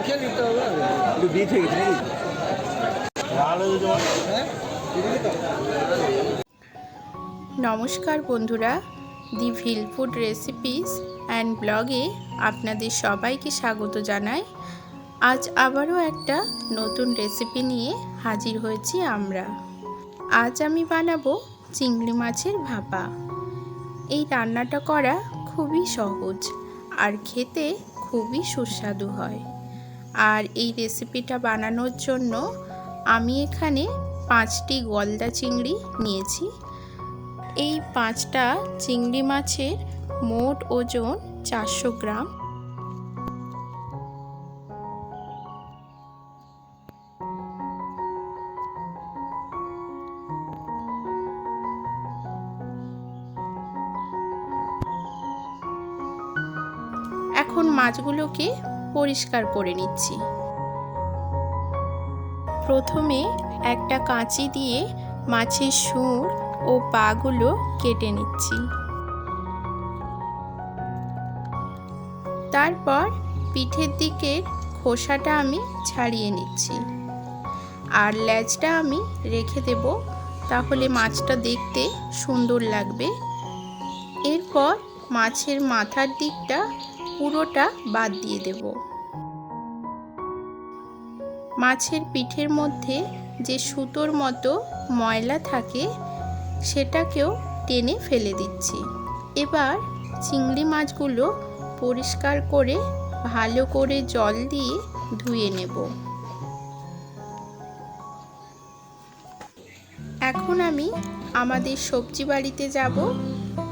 নিতে হবে আর। একটু বীজ হয়ে গেছে হ্যাঁ? নমস্কার বন্ধুরা the vill food recipes and ব্লগে আপনাদের সবাইকে স্বাগত জানাই। আজ আবারও একটা নতুন রেসিপি নিয়ে হাজির হয়েছি আমরা। আজ আমি বানাবো চিংড়ি মাছের ভাপা। এই রান্নাটা করা খুবই সহজ আর খেতে খুবই সুস্বাদু হয়। আর এই রেসিপিটা বানানোর জন্য আমি এখানে পাঁচটি গলদা চিংড়ি নিয়েছি। এই পাঁচটা চিংড়ি মাছের মোট ওজন চারশো গ্রাম। এখন মাছগুলোকে পরিষ্কার করে নিচ্ছি। প্রথমে একটা কাঁচি দিয়ে মাছের সুর ও পাগুলো কেটে নিচ্ছি। তারপর পিঠের দিকের খোসাটা আমি ছাড়িয়ে নিচ্ছি। আর ল্যাজটা আমি রেখে দেব, তাহলে মাছটা দেখতে সুন্দর লাগবে। এরপর মাছের মাথার দিকটা পুরোটা বাদ দিয়ে দেব। মাছের পিঠের মধ্যে যে সুতোর মতো ময়লা থাকে, সেটাকেও টেনে ফেলে দিচ্ছি। এবার চিংড়ি মাছগুলো পরিষ্কার করে ভালো করে জল দিয়ে ধুয়ে নেব। এখন আমি আমাদের সবজি বাড়িতে যাব।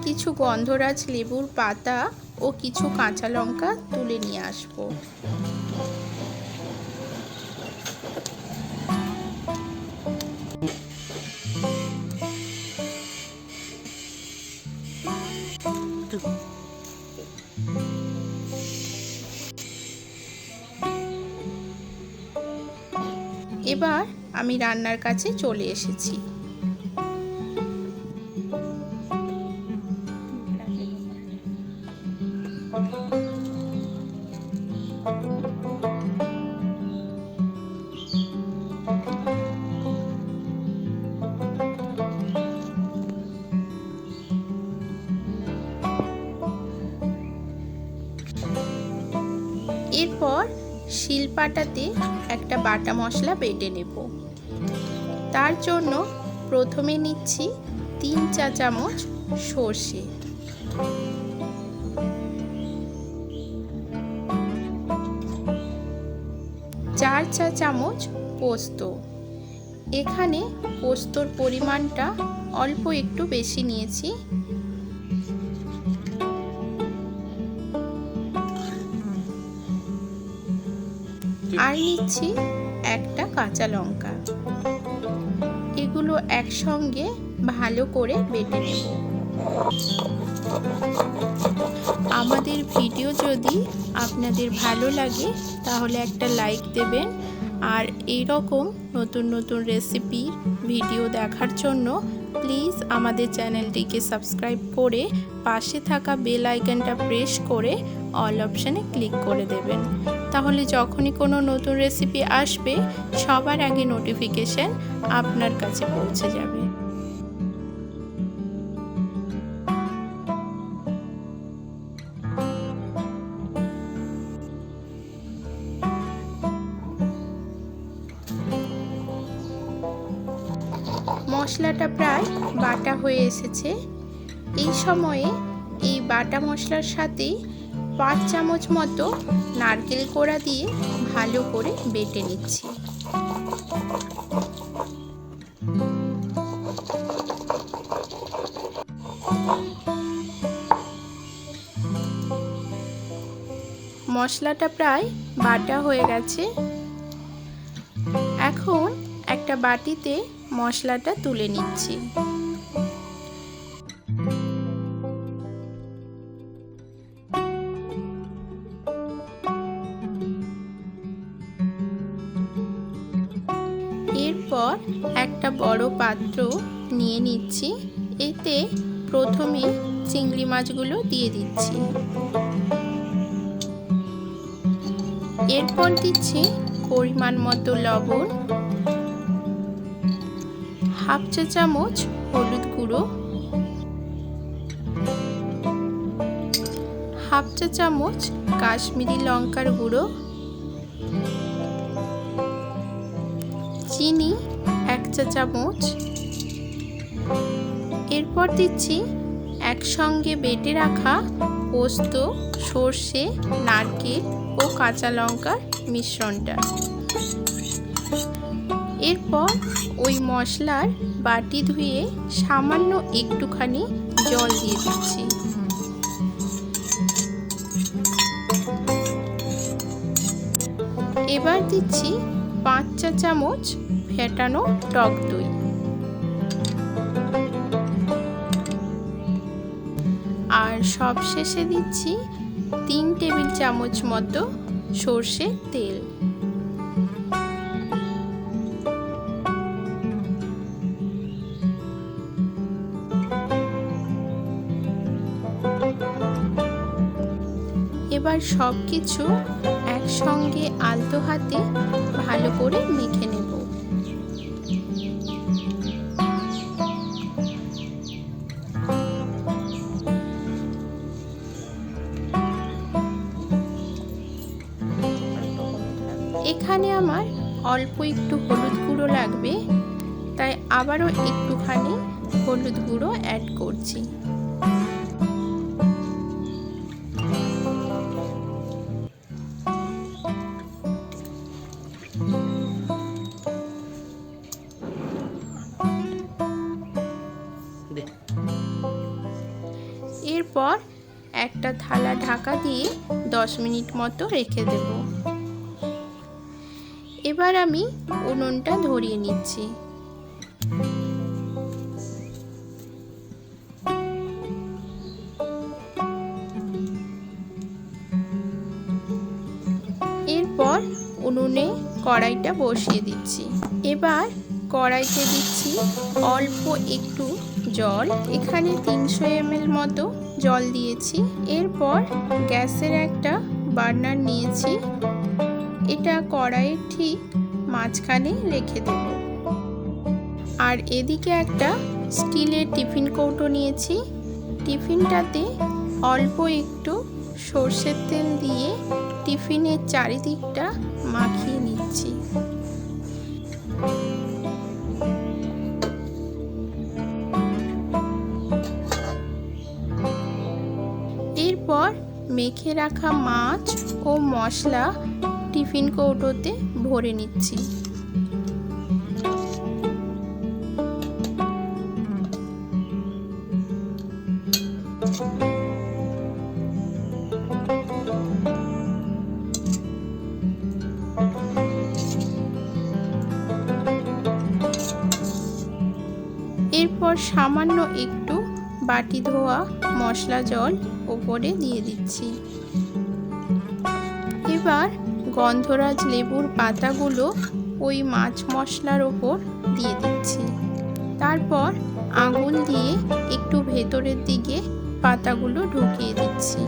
কিছু গন্ধরাজ লেবুর পাতা ও কিছু কাঁচা লঙ্কা তুলে নিয়ে আসব। এবার আমি রান্নার কাছে চলে এসেছি। এরপর শিলপাটাতে একটা বাটা মশলা বেটে নেব। তার জন্য প্রথমে নিচ্ছি তিন চা চামচ সর্ষে। চার চা চামচ পোস্ত। এখানে পোস্তর পরিমাণটা অল্প একটু বেশি নিয়েছি। আর নিচ্ছি একটা কাঁচা লঙ্কা। এগুলো একসঙ্গে ভালো করে বেটে নেব। আমাদের ভিডিও যদি আপনাদের ভালো লাগে, তাহলে একটা লাইক দেবেন। আর এই রকম নতুন নতুন রেসিপির ভিডিও দেখার জন্য প্লিজ আমাদের চ্যানেলটিকে সাবস্ক্রাইব করে পাশে থাকা বেল আইকনটা প্রেস করে অল অপশানে ক্লিক করে দেবেন। তাহলে যখনই কোনো নতুন রেসিপি আসবে, সবার আগে নোটিফিকেশান আপনার কাছে পৌঁছে যাবে। মশলাটা প্রায় বাটা হয়ে এসেছে। এই সময়ে এই বাটা মশলার সাথে পাঁচ চামচ মতো নারকেল কোড়া দিয়ে ভালো করে বেটে নিচ্ছি। মশলাটা প্রায় বাটা হয়ে গেছে। এখন একটা বাটিতে মশলাটা তুলে নিচ্ছি। এরপর একটা বড় পাত্র নিয়ে নিচ্ছি। এতে প্রথমে চিংড়ি মাছগুলো দিয়ে দিচ্ছি। এরপর দিচ্ছি পরিমাণ মতো লবণ, হাফ চা চামচ হলুদ গুঁড়ো, হাফ চা চামচ কাশ্মীরি লঙ্কার গুঁড়ো চিনি, এক চা চামচ। এরপর দিচ্ছি একসঙ্গে বেটে রাখা পোস্ত, সর্ষে, নারকেল ও কাঁচা লঙ্কার মিশ্রণটা। এরপর ওই মশলার বাটি ধুয়ে সামান্য একটুখানি জল দিয়ে দিচ্ছি। এবার দিচ্ছি পাঁচ চা চামচ ফেটানো টক দই। আর সব শেষে দিচ্ছি তিন টেবিল চামচ মতো সর্ষের তেল। এবার সব কিছু একসঙ্গে আলতো হাতে ভালো করে মেখে নেব। এখানে আমার অল্প একটু হলুদ গুঁড়ো লাগবে, তাই আবারও একটুখানি হলুদ গুঁড়ো অ্যাড করছি। ঢাকা দিয়ে দশ মিনিট মতো রেখে দেব। এবার আমি উনুনটা ধরিয়ে নিচ্ছি। এরপর উনুনে কড়াইটা বসিয়ে দিচ্ছি। এবার কড়াইতে দিচ্ছি অল্প একটু জল। এখানে তিনশো এমএল মতো জল দিয়েছি। এরপর গ্যাসের একটা বার্নার নিয়েছি। এটা কড়াইয়ের ঠিক মাঝখানে রেখে দেব। আর এদিকে একটা স্টিলের টিফিন কৌটো নিয়েছি। টিফিনটাতে অল্প একটু সর্ষের তেল দিয়ে টিফিনের চারিদিকটা মাখিয়ে নিচ্ছি। মেখে রাখা মাছ ও মশলা টিফিন কৌটোতে ভরে নিচ্ছি। এরপর সামান্য একটু বাটি ধোয়া, মশলা, জল ওপরে দিয়ে দিচ্ছি। এবার গন্ধরাজ লেবুর পাতাগুলো ওই মাছ মশলার ওপর দিয়ে দিচ্ছি। তারপর আঙুল দিয়ে একটু ভেতরের দিকে পাতাগুলো ঢুকিয়ে দিচ্ছি,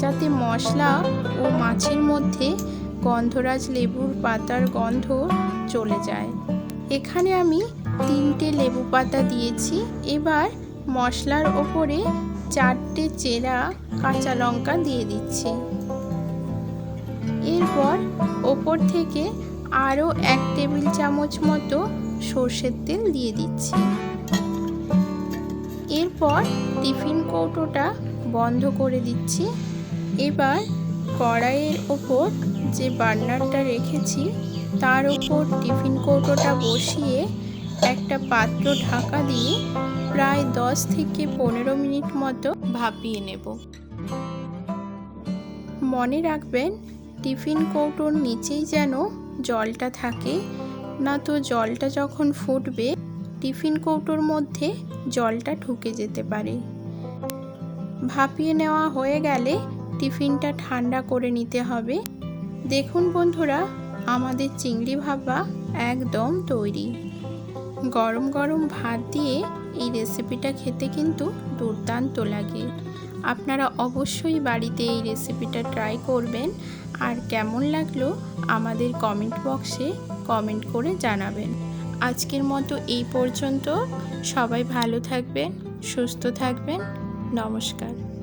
যাতে মশলা ও মাছের মধ্যে গন্ধরাজ লেবুর পাতার গন্ধ চলে যায়। এখানে আমি তিনটে লেবু পাতা দিয়েছি। এবার মশলার ওপরে চারটে চেরা কাঁচা লঙ্কা দিয়ে দিচ্ছি। এরপর ওপর থেকে আরও এক টেবিল চামচ মতো সর্ষের তেল দিয়ে দিচ্ছি। এরপর টিফিন কৌটোটা বন্ধ করে দিচ্ছি। এবার কড়াইয়ের ওপর যে বার্নারটা রেখেছি, তার ওপর টিফিন কৌটোটা বসিয়ে একটা পাত্র ঢাকা দিয়ে প্রায় দশ থেকে পনেরো মিনিট মতো ভাপিয়ে নেব। মনে রাখবেন, টিফিন কৌটোর নিচেই যেন জলটা থাকে, না তো জলটা যখন ফুটবে, টিফিন কৌটোর মধ্যে জলটা ঢুকে যেতে পারে। ভাপিয়ে নেওয়া হয়ে গেলে টিফিনটা ঠান্ডা করে নিতে হবে। দেখুন বন্ধুরা, আমাদের চিংড়ি ভাপা একদম তৈরি। গরম গরম ভাত দিয়ে এই রেসিপিটা খেতে কিন্তু দুর্দান্ত লাগে। আপনারা অবশ্যই বাড়িতে এই রেসিপিটা ট্রাই করবেন। আর কেমন লাগল আমাদের কমেন্ট বক্সে কমেন্ট করে জানাবেন। আজকের মতো এই পর্যন্ত। সবাই ভালো থাকবেন, সুস্থ থাকবেন। নমস্কার।